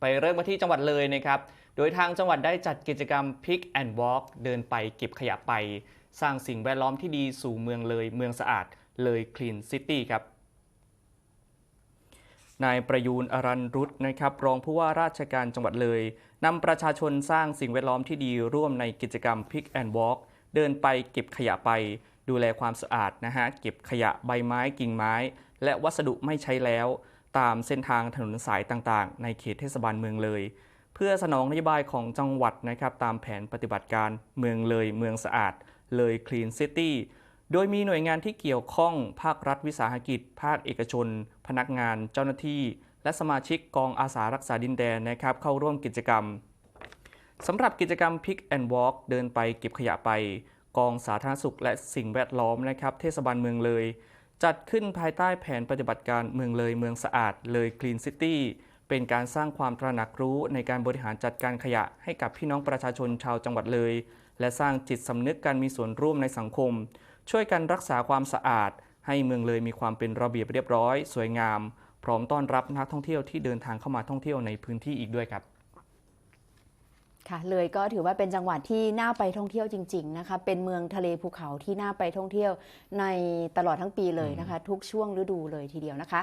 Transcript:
ไปเริ่มกันที่จังหวัดเลยนะครับ โดยทางจังหวัดได้จัดกิจกรรม Pick and Walk เดินไปเก็บขยะไป สร้างสิ่งแวดล้อมที่ดีสู่เมืองเลย เมืองสะอาดเลย Clean City ครับนายประยูนอรันรุตนะครับรองผู้ว่าราชการจังหวัดเลยนำประชาชนสร้างสิ่งแวดล้อมที่ดีร่วมในกิจกรรม Pick and Walk เดินไปเก็บขยะไป ดูแลความสะอาดนะฮะเก็บขยะใบไม้กิ่งไม้ และวัสดุไม่ใช้แล้ว ตามเส้นทางถนนสายต่างๆ ในเขตเทศบาลเมืองเลย เพื่อสนองนโยบายของจังหวัดนะครับตามแผนปฏิบัติการเมืองเลยเมืองสะอาด เลย Clean City โดยมีหน่วยงานที่เกี่ยวข้องภาครัฐวิสาหกิจ ภาคเอกชน พนักงาน เจ้าหน้าที่ และสมาชิกกองอาสารักษาดินแดนนะครับเข้าร่วมกิจกรรมสำหรับกิจกรรม Pick and Walk เดินไปเก็บขยะไป กองสาธารณสุขและสิ่งแวดล้อมนะครับ เทศบาลเมืองเลย จัดขึ้นภายใต้แผนปฏิบัติการเมืองเลยเมืองสะอาดเลย Clean City เป็นการสร้างความตระหนักรู้ในการบริหารจัดการขยะให้กับพี่น้องประชาชนชาวจังหวัดเลย และสร้างจิตสำนึกการมีส่วนร่วมในสังคม ช่วยกันรักษาความสะอาด ให้เมืองเลยมีความเป็นระเบียบเรียบร้อย สวยงาม พร้อมต้อนรับนักท่องเที่ยวที่เดินทางเข้ามาท่องเที่ยวในพื้นที่อีกด้วยครับ ค่ะเลยก็ถือว่าเป็นจังหวัดที่น่าไปท่องเที่ยวจริง ๆนะคะ เป็นเมืองทะเลภูเขาที่น่าไปท่องเที่ยวในตลอดทั้งปีเลยนะคะ ทุกช่วงฤดูเลยทีเดียวนะคะ